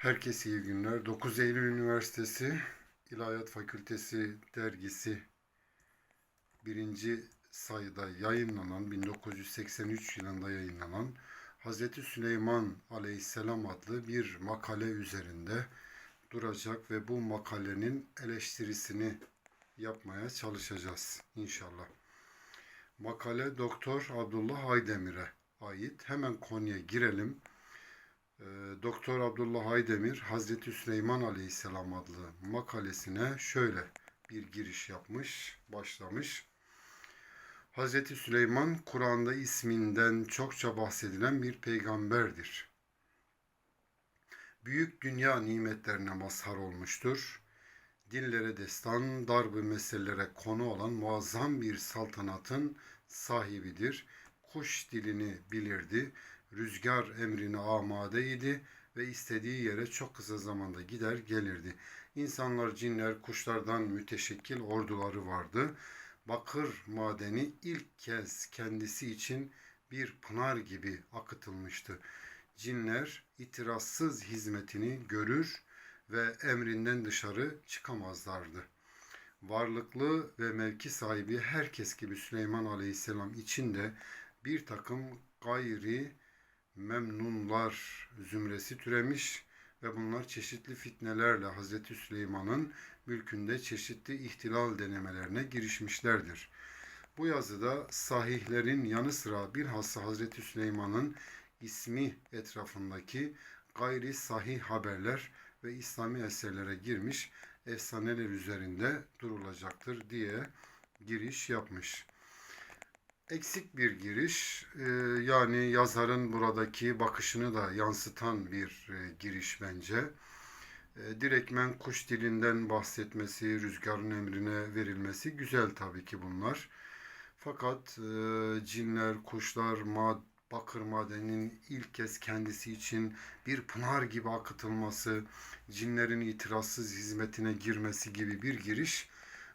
Herkese iyi günler. 9 Eylül Üniversitesi İlahiyat Fakültesi dergisi birinci sayıda yayınlanan 1983 yılında yayınlanan Hazreti Süleyman Aleyhisselam adlı bir makale üzerinde duracak ve bu makalenin eleştirisini yapmaya çalışacağız inşallah. Makale Doktor Abdullah Aydemir'e ait. Hemen konuya girelim. Ee, Doktor Abdullah Aydemir Hazreti Süleyman Aleyhisselam adlı makalesine şöyle bir giriş yapmış, başlamış. Hazreti Süleyman Kur'an'da isminden çokça bahsedilen bir peygamberdir. Büyük dünya nimetlerine mazhar olmuştur. Dinlere destan, darbe meselelere konu olan muazzam bir saltanatın sahibidir. Kuş dilini bilirdi rüzgar emrine amadeydi ve istediği yere çok kısa zamanda gider gelirdi. İnsanlar, cinler, kuşlardan müteşekkil orduları vardı. Bakır madeni ilk kez kendisi için bir pınar gibi akıtılmıştı. Cinler itirazsız hizmetini görür ve emrinden dışarı çıkamazlardı. Varlıklı ve mevki sahibi herkes gibi Süleyman Aleyhisselam için de bir takım gayri memnunlar zümresi türemiş ve bunlar çeşitli fitnelerle Hazreti Süleyman'ın mülkünde çeşitli ihtilal denemelerine girişmişlerdir. Bu yazıda sahihlerin yanı sıra bilhassa Hazreti Süleyman'ın ismi etrafındaki gayri sahih haberler ve İslami eserlere girmiş efsaneler üzerinde durulacaktır diye giriş yapmış eksik bir giriş. Ee, yani yazarın buradaki bakışını da yansıtan bir e, giriş bence. E, direktmen kuş dilinden bahsetmesi, rüzgarın emrine verilmesi güzel tabii ki bunlar. Fakat e, cinler, kuşlar, mad bakır madeninin ilk kez kendisi için bir pınar gibi akıtılması, cinlerin itirazsız hizmetine girmesi gibi bir giriş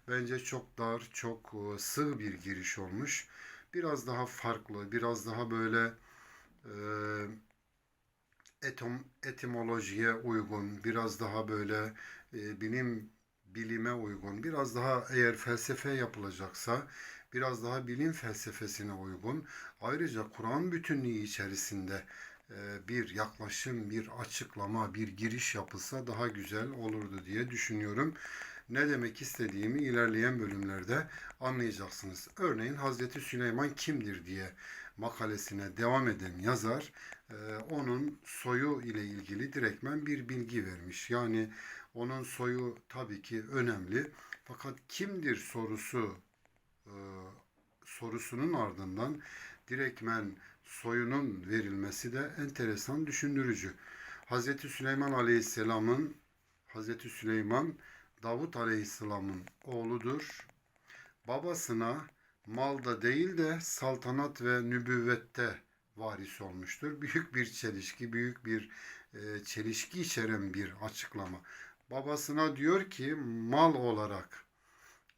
bence çok dar, çok e, sığ bir giriş olmuş biraz daha farklı, biraz daha böyle e, etom, etimolojiye uygun, biraz daha böyle e, bilim bilime uygun, biraz daha eğer felsefe yapılacaksa biraz daha bilim felsefesine uygun. Ayrıca Kur'an bütünlüğü içerisinde e, bir yaklaşım, bir açıklama, bir giriş yapılsa daha güzel olurdu diye düşünüyorum ne demek istediğimi ilerleyen bölümlerde anlayacaksınız. Örneğin Hazreti Süleyman kimdir diye makalesine devam eden yazar e, onun soyu ile ilgili direktmen bir bilgi vermiş. Yani onun soyu tabii ki önemli fakat kimdir sorusu e, sorusunun ardından direktmen soyunun verilmesi de enteresan düşündürücü. Hazreti Süleyman Aleyhisselam'ın Hazreti Süleyman Davut Aleyhisselam'ın oğludur. Babasına malda değil de saltanat ve nübüvvette varis olmuştur. Büyük bir çelişki, büyük bir e, çelişki içeren bir açıklama. Babasına diyor ki mal olarak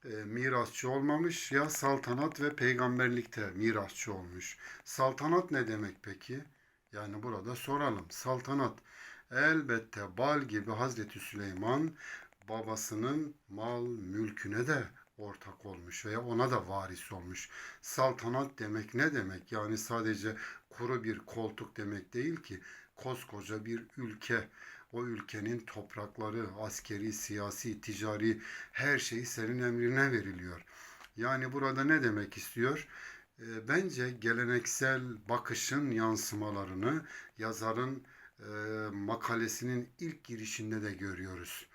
e, mirasçı olmamış ya saltanat ve peygamberlikte mirasçı olmuş. Saltanat ne demek peki? Yani burada soralım. Saltanat elbette bal gibi Hazreti Süleyman babasının mal mülküne de ortak olmuş veya ona da varis olmuş. Saltanat demek ne demek? Yani sadece kuru bir koltuk demek değil ki. Koskoca bir ülke, o ülkenin toprakları, askeri, siyasi, ticari her şey senin emrine veriliyor. Yani burada ne demek istiyor? E, bence geleneksel bakışın yansımalarını yazarın e, makalesinin ilk girişinde de görüyoruz.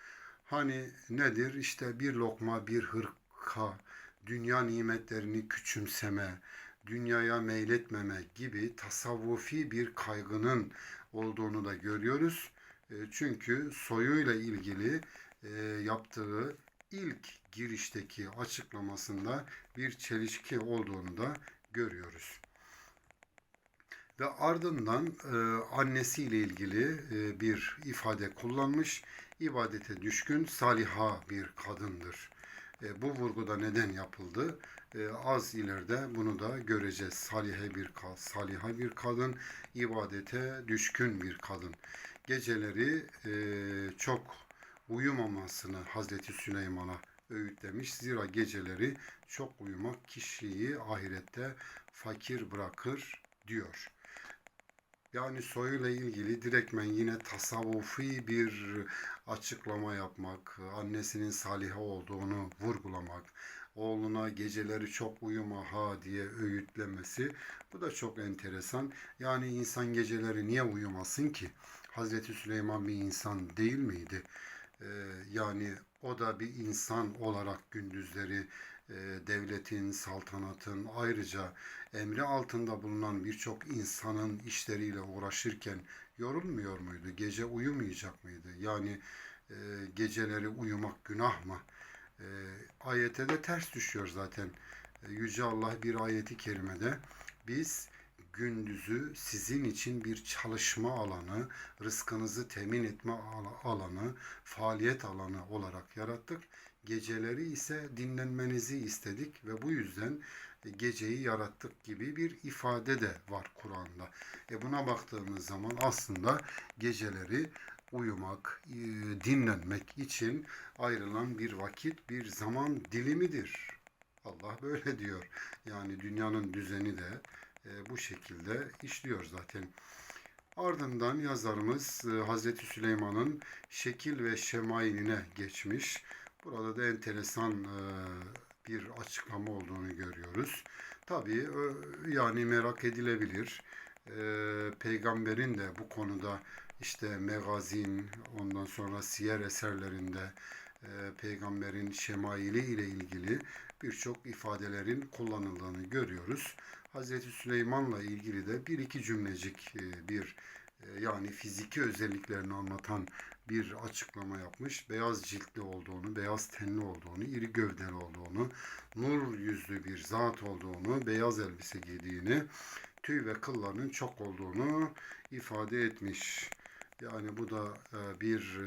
Hani nedir? İşte bir lokma, bir hırka, dünya nimetlerini küçümseme, dünyaya meyletmeme gibi tasavvufi bir kaygının olduğunu da görüyoruz. E, çünkü soyuyla ilgili e, yaptığı ilk girişteki açıklamasında bir çelişki olduğunu da görüyoruz. Ve ardından e, annesiyle ilgili bir ifade kullanmış ibadete düşkün saliha bir kadındır. E, bu vurguda neden yapıldı? E, az ileride bunu da göreceğiz. Salihe bir saliha bir kadın, ibadete düşkün bir kadın. geceleri e, çok uyumamasını Hazreti Süleyman'a öğütlemiş. Zira geceleri çok uyumak kişiyi ahirette fakir bırakır diyor. Yani soyuyla ilgili direktmen yine tasavvufi bir açıklama yapmak, annesinin saliha olduğunu vurgulamak, oğluna geceleri çok uyuma ha diye öğütlemesi bu da çok enteresan. Yani insan geceleri niye uyumasın ki? Hazreti Süleyman bir insan değil miydi? Ee, yani o da bir insan olarak gündüzleri devletin, saltanatın ayrıca emri altında bulunan birçok insanın işleriyle uğraşırken yorulmuyor muydu? Gece uyumayacak mıydı? Yani e, geceleri uyumak günah mı? E, ayete de ters düşüyor zaten. E, Yüce Allah bir ayeti kerimede biz gündüzü sizin için bir çalışma alanı, rızkınızı temin etme al- alanı, faaliyet alanı olarak yarattık. Geceleri ise dinlenmenizi istedik ve bu yüzden geceyi yarattık gibi bir ifade de var Kur'an'da. E buna baktığımız zaman aslında geceleri uyumak, e, dinlenmek için ayrılan bir vakit, bir zaman dilimidir. Allah böyle diyor. Yani dünyanın düzeni de e, bu şekilde işliyor zaten. Ardından yazarımız e, Hazreti Süleyman'ın şekil ve şemailine geçmiş. Burada da enteresan e, bir açıklama olduğunu görüyoruz. Tabii ö- yani merak edilebilir. E, Peygamberin de bu konuda işte megazin, ondan sonra siyer eserlerinde e, peygamberin şemaili ile ilgili birçok ifadelerin kullanıldığını görüyoruz. Hazreti Süleyman'la ilgili de bir iki cümlecik e, bir e, yani fiziki özelliklerini anlatan bir açıklama yapmış. Beyaz ciltli olduğunu, beyaz tenli olduğunu, iri gövdeli olduğunu, nur yüzlü bir zat olduğunu, beyaz elbise giydiğini, tüy ve kıllarının çok olduğunu ifade etmiş. Yani bu da e, bir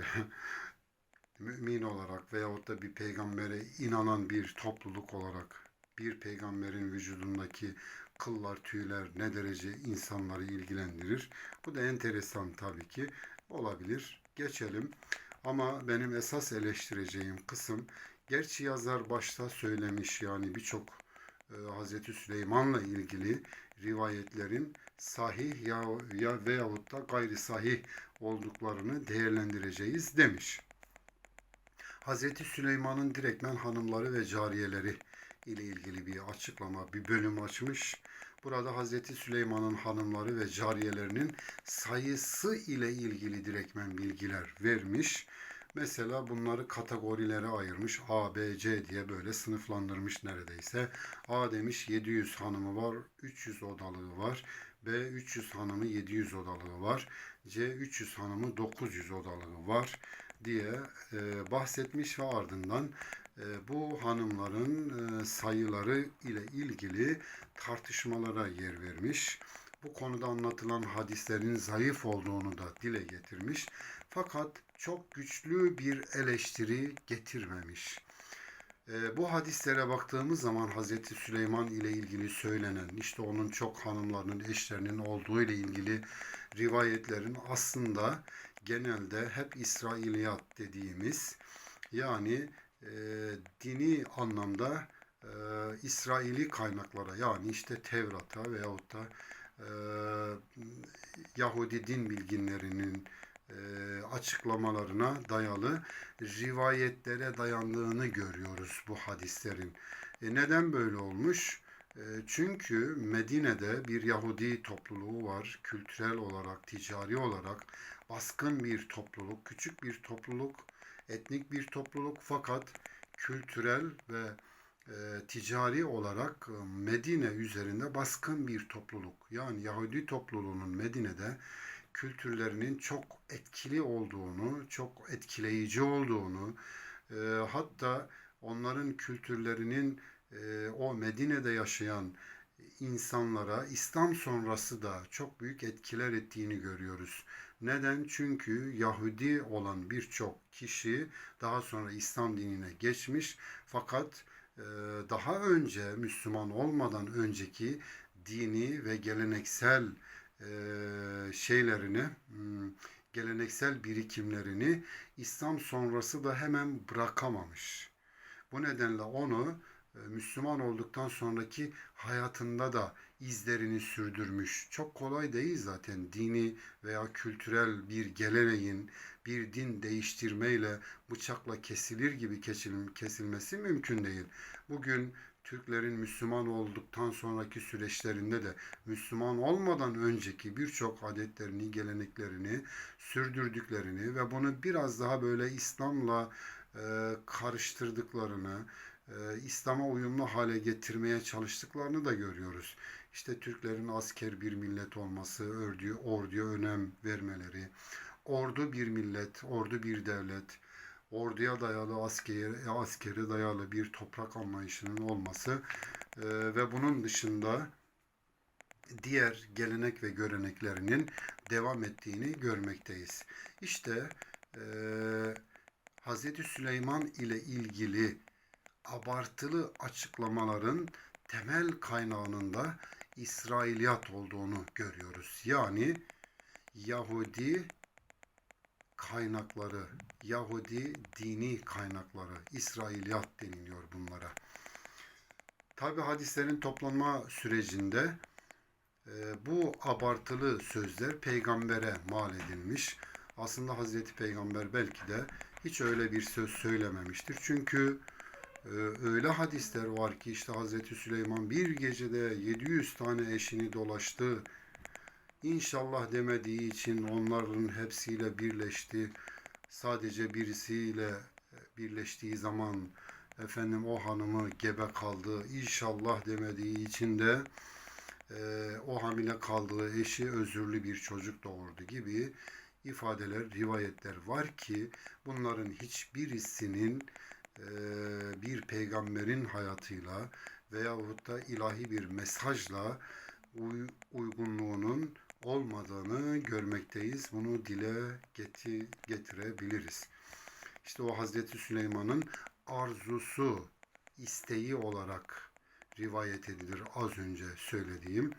mümin olarak veyahut da bir peygambere inanan bir topluluk olarak bir peygamberin vücudundaki kıllar, tüyler ne derece insanları ilgilendirir? Bu da enteresan tabii ki olabilir. Geçelim. Ama benim esas eleştireceğim kısım gerçi yazar başta söylemiş yani birçok e, Hazreti Süleyman'la ilgili rivayetlerin sahih ya, ya veyahut da gayri sahih olduklarını değerlendireceğiz demiş. Hazreti Süleyman'ın direktmen hanımları ve cariyeleri ile ilgili bir açıklama, bir bölüm açmış. Burada Hazreti Süleyman'ın hanımları ve cariyelerinin sayısı ile ilgili direktmen bilgiler vermiş. Mesela bunları kategorilere ayırmış. A, B, C diye böyle sınıflandırmış neredeyse. A demiş 700 hanımı var, 300 odalığı var. B 300 hanımı 700 odalığı var. C 300 hanımı 900 odalığı var diye e, bahsetmiş ve ardından e, bu hanımların e, sayıları ile ilgili tartışmalara yer vermiş. Bu konuda anlatılan hadislerin zayıf olduğunu da dile getirmiş. Fakat çok güçlü bir eleştiri getirmemiş. E, bu hadislere baktığımız zaman Hazreti Süleyman ile ilgili söylenen, işte onun çok hanımlarının, eşlerinin olduğu ile ilgili rivayetlerin aslında genelde hep İsrailiyat dediğimiz yani e, dini anlamda e, İsraili kaynaklara yani işte Tevrat'a veyahut da e, Yahudi din bilginlerinin e, açıklamalarına dayalı rivayetlere dayandığını görüyoruz bu hadislerin. E, neden böyle olmuş? E, çünkü Medine'de bir Yahudi topluluğu var. Kültürel olarak, ticari olarak baskın bir topluluk, küçük bir topluluk, etnik bir topluluk fakat kültürel ve e, ticari olarak e, Medine üzerinde baskın bir topluluk. Yani Yahudi topluluğunun Medine'de kültürlerinin çok etkili olduğunu, çok etkileyici olduğunu, e, hatta onların kültürlerinin e, o Medine'de yaşayan insanlara İslam sonrası da çok büyük etkiler ettiğini görüyoruz. Neden? Çünkü Yahudi olan birçok kişi daha sonra İslam dinine geçmiş fakat daha önce Müslüman olmadan önceki dini ve geleneksel e, şeylerini, hmm, geleneksel birikimlerini İslam sonrası da hemen bırakamamış. Bu nedenle onu e, Müslüman olduktan sonraki hayatında da izlerini sürdürmüş. Çok kolay değil zaten dini veya kültürel bir geleneğin bir din değiştirmeyle bıçakla kesilir gibi kesil- kesilmesi mümkün değil. Bugün Türklerin Müslüman olduktan sonraki süreçlerinde de Müslüman olmadan önceki birçok adetlerini, geleneklerini sürdürdüklerini ve bunu biraz daha böyle İslam'la e, karıştırdıklarını, e, İslam'a uyumlu hale getirmeye çalıştıklarını da görüyoruz. İşte Türklerin asker bir millet olması, ördüğü orduya önem vermeleri, ordu bir millet, ordu bir devlet, orduya dayalı askeri, askeri dayalı bir toprak anlayışının olması e, ve bunun dışında diğer gelenek ve göreneklerinin devam ettiğini görmekteyiz. İşte e, Hz. Süleyman ile ilgili abartılı açıklamaların temel kaynağının da İsrailiyat olduğunu görüyoruz. Yani Yahudi kaynakları, Yahudi dini kaynakları, İsrailiyat deniliyor bunlara. Tabi hadislerin toplanma sürecinde e, bu abartılı sözler peygambere mal edilmiş. Aslında Hazreti Peygamber belki de hiç öyle bir söz söylememiştir. Çünkü öyle hadisler var ki işte Hazreti Süleyman bir gecede 700 tane eşini dolaştı. İnşallah demediği için onların hepsiyle birleşti. Sadece birisiyle birleştiği zaman efendim o hanımı gebe kaldı. İnşallah demediği için de e, o hamile kaldığı eşi özürlü bir çocuk doğurdu gibi ifadeler, rivayetler var ki bunların hiçbirisinin bir peygamberin hayatıyla veyahut da ilahi bir mesajla uy- uygunluğunun olmadığını görmekteyiz. Bunu dile geti- getirebiliriz. İşte o Hazreti Süleyman'ın arzusu, isteği olarak rivayet edilir az önce söylediğim.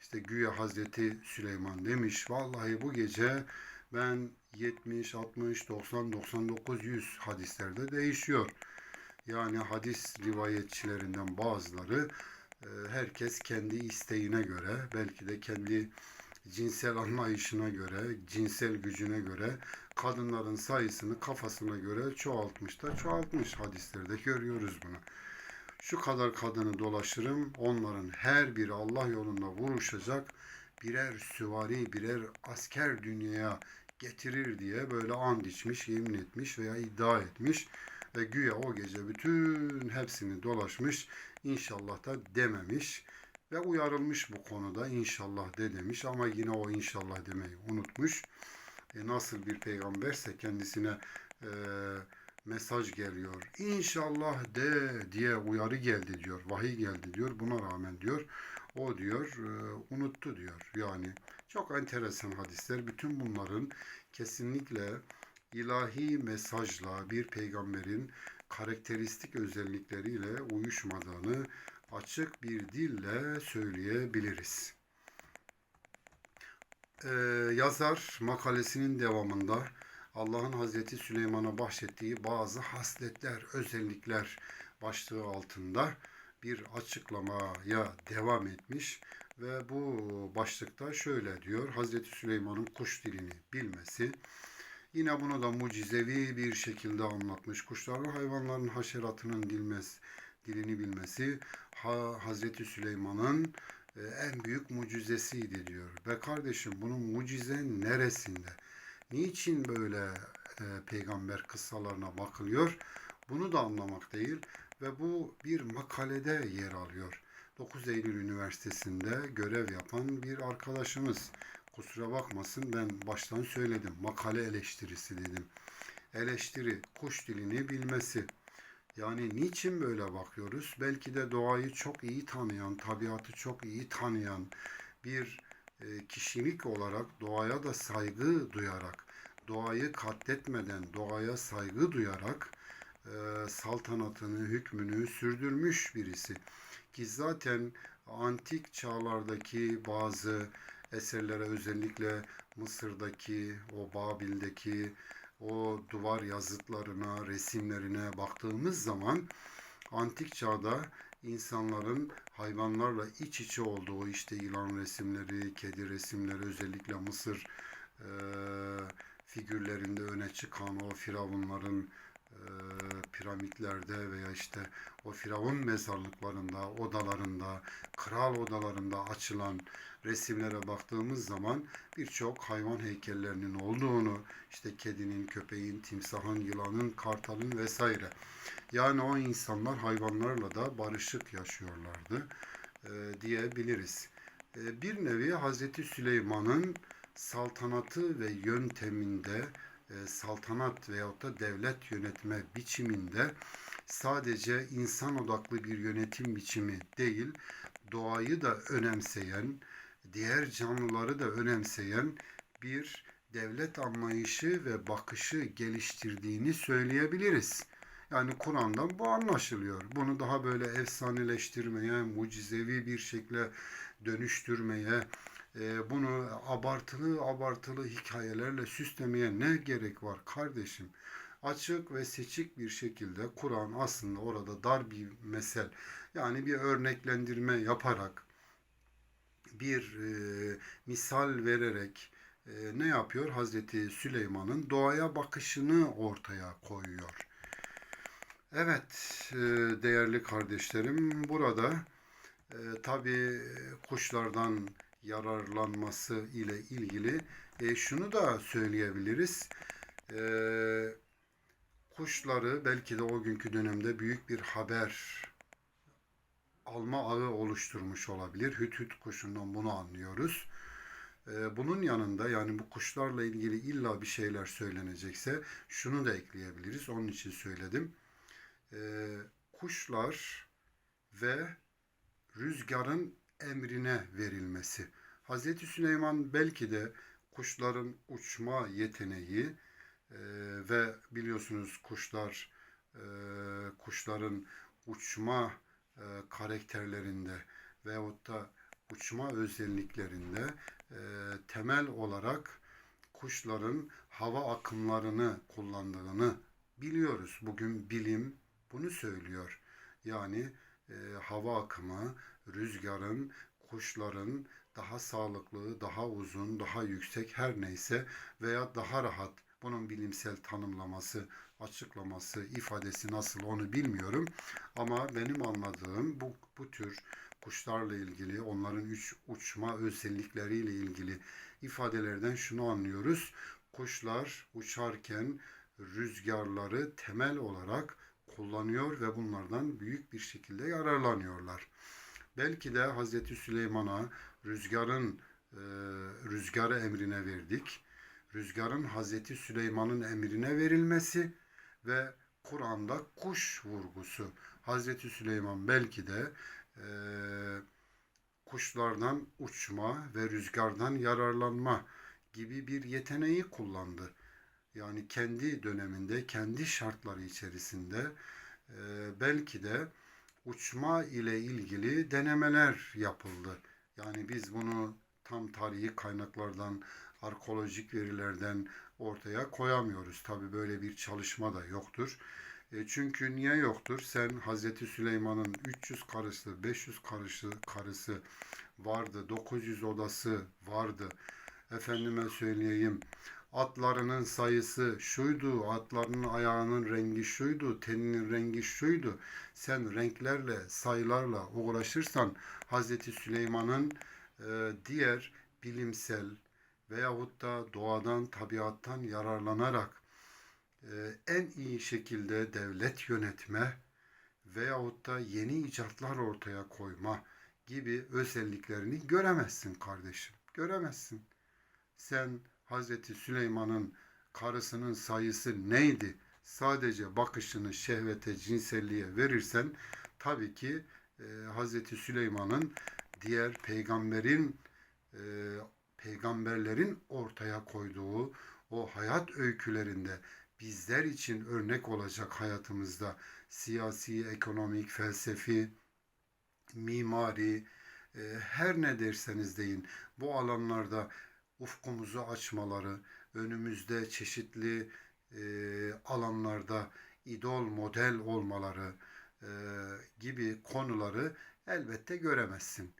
İşte güya Hazreti Süleyman demiş vallahi bu gece ben 70, 60, 90, 99, 100 hadislerde değişiyor. Yani hadis rivayetçilerinden bazıları e, herkes kendi isteğine göre belki de kendi cinsel anlayışına göre, cinsel gücüne göre kadınların sayısını kafasına göre çoğaltmış da çoğaltmış hadislerde görüyoruz bunu. Şu kadar kadını dolaşırım, onların her biri Allah yolunda vuruşacak birer süvari, birer asker dünyaya getirir diye böyle and içmiş, yemin etmiş veya iddia etmiş ve güya o gece bütün hepsini dolaşmış, inşallah da dememiş ve uyarılmış bu konuda inşallah de demiş ama yine o inşallah demeyi unutmuş. E, nasıl bir peygamberse kendisine e, mesaj geliyor. İnşallah de diye uyarı geldi diyor. Vahiy geldi diyor. Buna rağmen diyor o diyor e, unuttu diyor. Yani çok enteresan hadisler. Bütün bunların kesinlikle ilahi mesajla bir peygamberin karakteristik özellikleriyle uyuşmadığını açık bir dille söyleyebiliriz. Ee, yazar makalesinin devamında Allah'ın Hazreti Süleyman'a bahşettiği bazı hasletler, özellikler başlığı altında bir açıklamaya devam etmiş ve bu başlıkta şöyle diyor. Hazreti Süleyman'ın kuş dilini bilmesi, Yine bunu da mucizevi bir şekilde anlatmış. Kuşların, hayvanların haşeratının dilmez, dilini bilmesi ha, Hazreti Süleyman'ın e, en büyük mucizesiydi diyor. Ve kardeşim bunun mucize neresinde? Niçin böyle e, peygamber kıssalarına bakılıyor? Bunu da anlamak değil ve bu bir makalede yer alıyor. 9 Eylül Üniversitesi'nde görev yapan bir arkadaşımız. Kusura bakmasın ben baştan söyledim. Makale eleştirisi dedim. Eleştiri, kuş dilini bilmesi. Yani niçin böyle bakıyoruz? Belki de doğayı çok iyi tanıyan, tabiatı çok iyi tanıyan bir e, kişilik olarak doğaya da saygı duyarak, doğayı katletmeden doğaya saygı duyarak e, saltanatını, hükmünü sürdürmüş birisi. Ki zaten antik çağlardaki bazı eserlere özellikle Mısır'daki, o Babil'deki o duvar yazıtlarına, resimlerine baktığımız zaman antik çağda insanların hayvanlarla iç içe olduğu işte yılan resimleri, kedi resimleri özellikle Mısır e, figürlerinde öne çıkan o firavunların e, piramitlerde veya işte o firavun mezarlıklarında, odalarında, kral odalarında açılan resimlere baktığımız zaman birçok hayvan heykellerinin olduğunu, işte kedinin, köpeğin, timsahın, yılanın, kartalın vesaire. Yani o insanlar hayvanlarla da barışık yaşıyorlardı e, diyebiliriz. E, bir nevi Hazreti Süleyman'ın saltanatı ve yönteminde, e, saltanat veyahut da devlet yönetme biçiminde sadece insan odaklı bir yönetim biçimi değil, doğayı da önemseyen, diğer canlıları da önemseyen bir devlet anlayışı ve bakışı geliştirdiğini söyleyebiliriz. Yani Kur'an'dan bu anlaşılıyor. Bunu daha böyle efsaneleştirmeye, mucizevi bir şekilde dönüştürmeye, e, bunu abartılı abartılı hikayelerle süslemeye ne gerek var kardeşim? Açık ve seçik bir şekilde Kur'an aslında orada dar bir mesel, yani bir örneklendirme yaparak, bir e, misal vererek e, ne yapıyor? Hazreti Süleyman'ın doğaya bakışını ortaya koyuyor. Evet, e, değerli kardeşlerim, burada e, tabii kuşlardan yararlanması ile ilgili e, şunu da söyleyebiliriz. E, kuşları belki de o günkü dönemde büyük bir haber alma ağı oluşturmuş olabilir. Hüt hüt kuşundan bunu anlıyoruz. E, bunun yanında yani bu kuşlarla ilgili illa bir şeyler söylenecekse şunu da ekleyebiliriz. Onun için söyledim. E, kuşlar ve rüzgarın emrine verilmesi. Hazreti Süleyman belki de kuşların uçma yeteneği e, ve biliyorsunuz kuşlar e, kuşların uçma e, karakterlerinde veyahut da uçma özelliklerinde e, temel olarak kuşların hava akımlarını kullandığını biliyoruz. Bugün bilim bunu söylüyor. Yani e, hava akımı, rüzgarın, kuşların daha sağlıklı, daha uzun, daha yüksek her neyse veya daha rahat bunun bilimsel tanımlaması, açıklaması, ifadesi nasıl onu bilmiyorum. Ama benim anladığım bu, bu tür kuşlarla ilgili, onların üç uçma özellikleriyle ilgili ifadelerden şunu anlıyoruz. Kuşlar uçarken rüzgarları temel olarak kullanıyor ve bunlardan büyük bir şekilde yararlanıyorlar. Belki de Hazreti Süleyman'a rüzgarın e, rüzgarı emrine verdik. Rüzgarın Hazreti Süleyman'ın emrine verilmesi ve Kur'an'da kuş vurgusu. Hazreti Süleyman belki de e, kuşlardan uçma ve rüzgardan yararlanma gibi bir yeteneği kullandı. Yani kendi döneminde, kendi şartları içerisinde e, belki de uçma ile ilgili denemeler yapıldı. Yani biz bunu tam tarihi kaynaklardan, arkeolojik verilerden ortaya koyamıyoruz. Tabi böyle bir çalışma da yoktur. E çünkü niye yoktur? Sen Hazreti Süleyman'ın 300 karısı, 500 karısı, karısı vardı, 900 odası vardı. Efendime söyleyeyim, atlarının sayısı şuydu, atlarının ayağının rengi şuydu, teninin rengi şuydu. Sen renklerle, sayılarla uğraşırsan Hazreti Süleyman'ın e, diğer bilimsel veyahut da doğadan, tabiattan yararlanarak e, en iyi şekilde devlet yönetme veyahut da yeni icatlar ortaya koyma gibi özelliklerini göremezsin kardeşim. Göremezsin. Sen Hazreti Süleyman'ın karısının sayısı neydi? Sadece bakışını şehvete, cinselliğe verirsen tabii ki e, Hazreti Süleyman'ın diğer peygamberin e, peygamberlerin ortaya koyduğu o hayat öykülerinde bizler için örnek olacak hayatımızda siyasi, ekonomik, felsefi, mimari, e, her ne derseniz deyin bu alanlarda ufkumuzu açmaları, önümüzde çeşitli e, alanlarda idol model olmaları e, gibi konuları elbette göremezsin.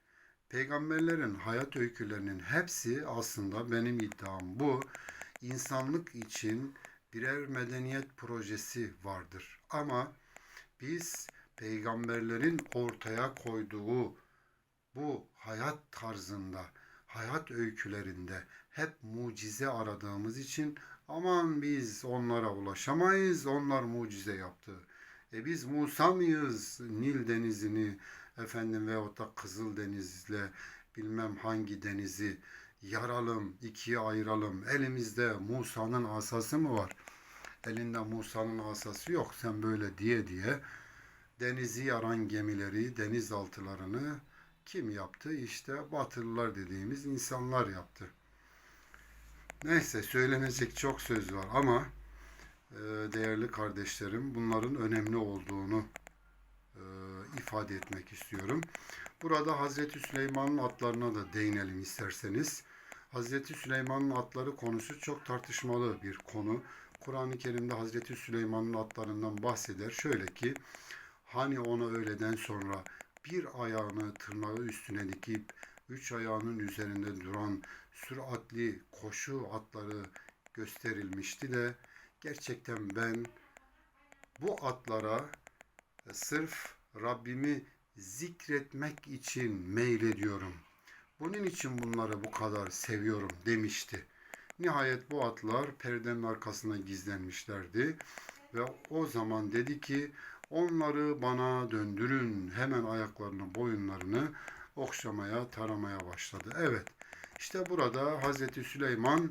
Peygamberlerin hayat öykülerinin hepsi aslında benim iddiam bu. insanlık için birer medeniyet projesi vardır. Ama biz peygamberlerin ortaya koyduğu bu hayat tarzında, hayat öykülerinde hep mucize aradığımız için aman biz onlara ulaşamayız, onlar mucize yaptı. E biz Musa mıyız? Nil denizini efendim veyahut da Kızıl Deniz'le bilmem hangi denizi yaralım, ikiye ayıralım. Elimizde Musa'nın asası mı var? Elinde Musa'nın asası yok. Sen böyle diye diye denizi yaran gemileri, denizaltılarını kim yaptı? İşte Batılılar dediğimiz insanlar yaptı. Neyse söylenecek çok söz var ama e, değerli kardeşlerim bunların önemli olduğunu ifade etmek istiyorum. Burada Hazreti Süleyman'ın atlarına da değinelim isterseniz. Hazreti Süleyman'ın atları konusu çok tartışmalı bir konu. Kur'an-ı Kerim'de Hazreti Süleyman'ın atlarından bahseder. Şöyle ki hani ona öğleden sonra bir ayağını tırnağı üstüne dikip üç ayağının üzerinde duran süratli koşu atları gösterilmişti de gerçekten ben bu atlara sırf Rabbimi zikretmek için meylediyorum. Bunun için bunları bu kadar seviyorum demişti. Nihayet bu atlar perdenin arkasına gizlenmişlerdi ve o zaman dedi ki onları bana döndürün. Hemen ayaklarını, boyunlarını okşamaya, taramaya başladı. Evet. İşte burada Hazreti Süleyman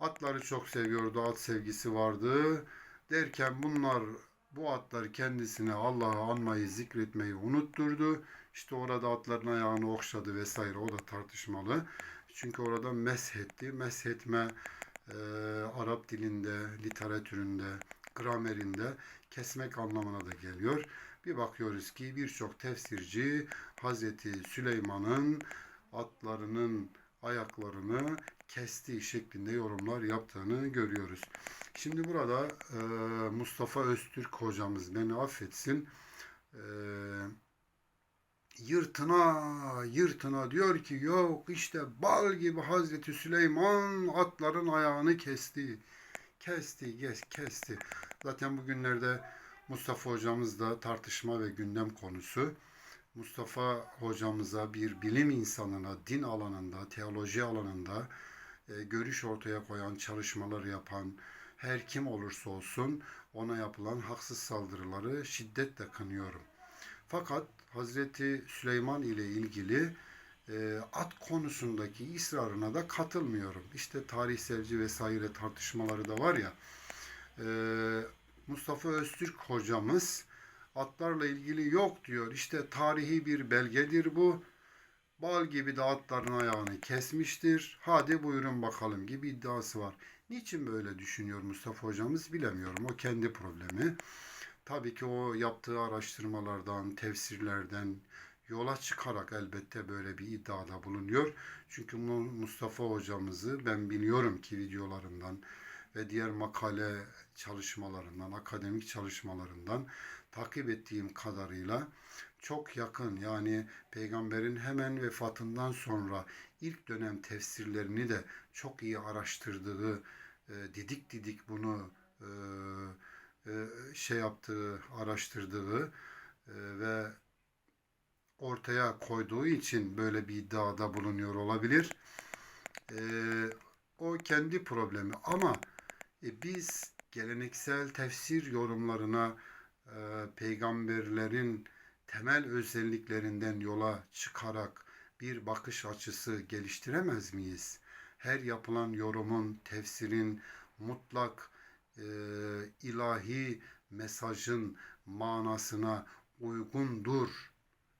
atları çok seviyordu. At sevgisi vardı. Derken bunlar bu atlar kendisine Allah'ı anmayı, zikretmeyi unutturdu. İşte orada atların ayağını okşadı vesaire. O da tartışmalı. Çünkü orada meshetti. Meshetme e, Arap dilinde, literatüründe, gramerinde kesmek anlamına da geliyor. Bir bakıyoruz ki birçok tefsirci Hazreti Süleyman'ın atlarının ayaklarını kestiği şeklinde yorumlar yaptığını görüyoruz. Şimdi burada e, Mustafa Öztürk hocamız beni affetsin. E, yırtına yırtına diyor ki yok işte bal gibi Hazreti Süleyman atların ayağını kesti. Kesti, kes, kesti. Zaten bugünlerde Mustafa hocamız da tartışma ve gündem konusu. Mustafa hocamıza bir bilim insanına, din alanında, teoloji alanında e, görüş ortaya koyan, çalışmalar yapan her kim olursa olsun ona yapılan haksız saldırıları şiddetle kınıyorum. Fakat Hazreti Süleyman ile ilgili e, at konusundaki ısrarına da katılmıyorum. İşte tarihselci vesaire tartışmaları da var ya. E, Mustafa Öztürk hocamız atlarla ilgili yok diyor. İşte tarihi bir belgedir bu. Bal gibi de ayağını kesmiştir. Hadi buyurun bakalım gibi iddiası var. Niçin böyle düşünüyor Mustafa hocamız bilemiyorum. O kendi problemi. Tabii ki o yaptığı araştırmalardan, tefsirlerden yola çıkarak elbette böyle bir iddiada bulunuyor. Çünkü Mustafa hocamızı ben biliyorum ki videolarından ve diğer makale çalışmalarından, akademik çalışmalarından takip ettiğim kadarıyla çok yakın yani peygamberin hemen vefatından sonra ilk dönem tefsirlerini de çok iyi araştırdığı, e, didik didik bunu e, e, şey yaptığı, araştırdığı e, ve ortaya koyduğu için böyle bir iddiada bulunuyor olabilir. E, o kendi problemi ama e, biz geleneksel tefsir yorumlarına e, peygamberlerin temel özelliklerinden yola çıkarak bir bakış açısı geliştiremez miyiz? Her yapılan yorumun, tefsirin mutlak e, ilahi mesajın manasına uygundur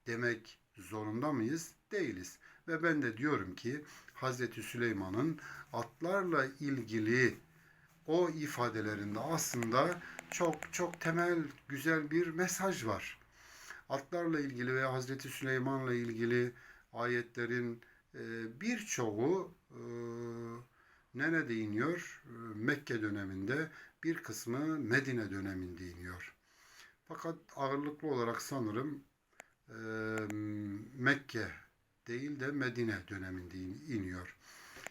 demek zorunda mıyız? Değiliz. Ve ben de diyorum ki Hazreti Süleyman'ın atlarla ilgili o ifadelerinde aslında çok çok temel güzel bir mesaj var. Atlarla ilgili veya Hazreti Süleyman'la ilgili ayetlerin e, birçoğu e, nerede iniyor? E, Mekke döneminde bir kısmı Medine döneminde iniyor. Fakat ağırlıklı olarak sanırım Mekke değil de Medine döneminde in- iniyor.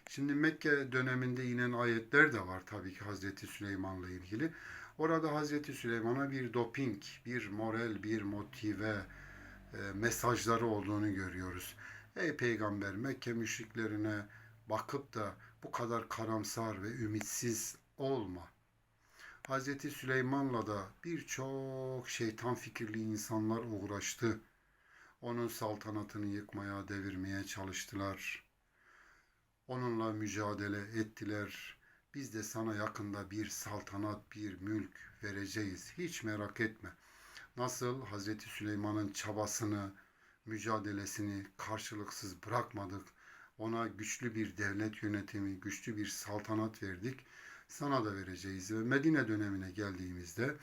Şimdi Mekke döneminde inen ayetler de var tabii ki Hazreti Süleyman'la ilgili. Orada Hazreti Süleyman'a bir doping, bir moral, bir motive e, mesajları olduğunu görüyoruz. Ey peygamber Mekke müşriklerine bakıp da bu kadar karamsar ve ümitsiz olma. Hazreti Süleyman'la da birçok şeytan fikirli insanlar uğraştı. Onun saltanatını yıkmaya, devirmeye çalıştılar. Onunla mücadele ettiler. Biz de sana yakında bir saltanat, bir mülk vereceğiz. Hiç merak etme. Nasıl Hazreti Süleyman'ın çabasını, mücadelesini karşılıksız bırakmadık. Ona güçlü bir devlet yönetimi, güçlü bir saltanat verdik. Sana da vereceğiz. Ve Medine dönemine geldiğimizde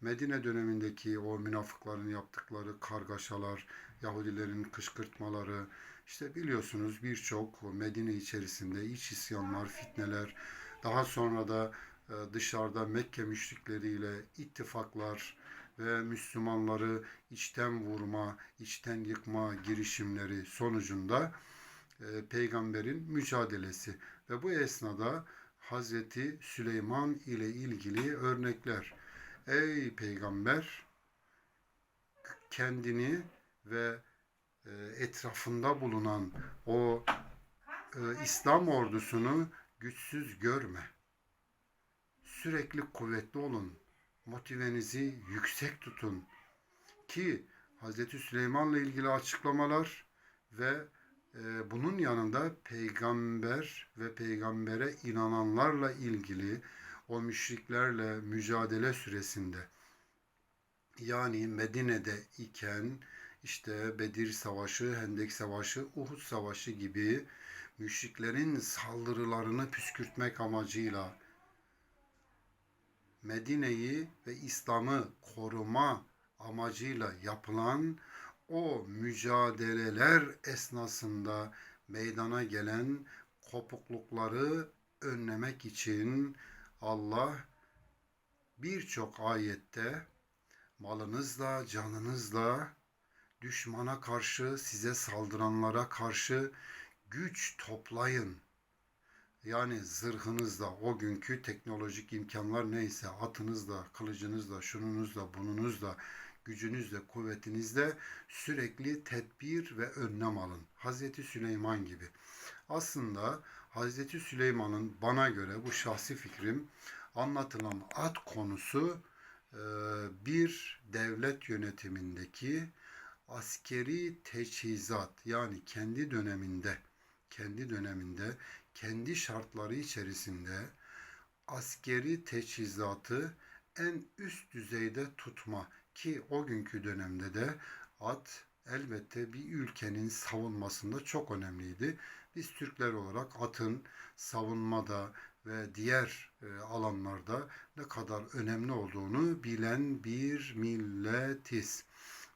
Medine dönemindeki o münafıkların yaptıkları kargaşalar, Yahudilerin kışkırtmaları, işte biliyorsunuz birçok Medine içerisinde iç isyanlar, fitneler, daha sonra da e, dışarıda Mekke müşrikleriyle ittifaklar ve Müslümanları içten vurma, içten yıkma girişimleri sonucunda e, peygamberin mücadelesi ve bu esnada Hazreti Süleyman ile ilgili örnekler. Ey peygamber kendini ve e, etrafında bulunan o İslam ordusunu güçsüz görme. Sürekli kuvvetli olun. Motivenizi yüksek tutun. Ki Hazreti Süleyman'la ilgili açıklamalar ve e, bunun yanında peygamber ve peygambere inananlarla ilgili o müşriklerle mücadele süresinde yani Medine'de iken işte Bedir Savaşı, Hendek Savaşı, Uhud Savaşı gibi müşriklerin saldırılarını püskürtmek amacıyla Medine'yi ve İslam'ı koruma amacıyla yapılan o mücadeleler esnasında meydana gelen kopuklukları önlemek için Allah birçok ayette malınızla, canınızla düşmana karşı, size saldıranlara karşı güç toplayın. Yani zırhınızla, o günkü teknolojik imkanlar neyse, atınızla, kılıcınızla, şununuzla, bununuzla, gücünüzle, kuvvetinizle sürekli tedbir ve önlem alın. Hazreti Süleyman gibi. Aslında Hazreti Süleyman'ın bana göre bu şahsi fikrim anlatılan at konusu e, bir devlet yönetimindeki askeri teçhizat yani kendi döneminde kendi döneminde kendi şartları içerisinde askeri teçhizatı en üst düzeyde tutma ki o günkü dönemde de at elbette bir ülkenin savunmasında çok önemliydi. Biz Türkler olarak atın savunmada ve diğer e, alanlarda ne kadar önemli olduğunu bilen bir milletiz.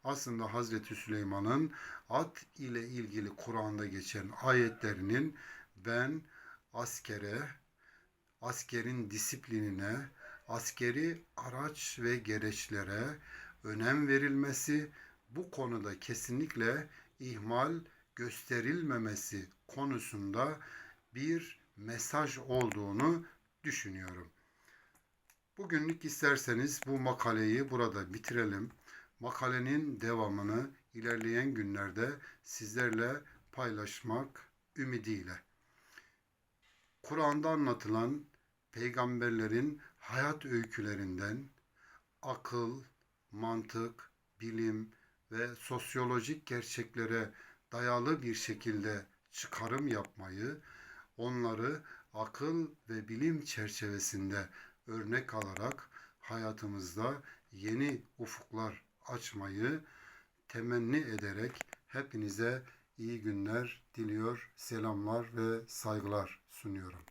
Aslında Hazreti Süleyman'ın at ile ilgili Kur'an'da geçen ayetlerinin ben askere, askerin disiplinine, askeri araç ve gereçlere önem verilmesi, bu konuda kesinlikle ihmal gösterilmemesi konusunda bir mesaj olduğunu düşünüyorum. Bugünlük isterseniz bu makaleyi burada bitirelim. Makalenin devamını ilerleyen günlerde sizlerle paylaşmak ümidiyle. Kur'an'da anlatılan peygamberlerin hayat öykülerinden akıl, mantık, bilim ve sosyolojik gerçeklere dayalı bir şekilde çıkarım yapmayı, onları akıl ve bilim çerçevesinde örnek alarak hayatımızda yeni ufuklar açmayı temenni ederek hepinize iyi günler diliyor, selamlar ve saygılar sunuyorum.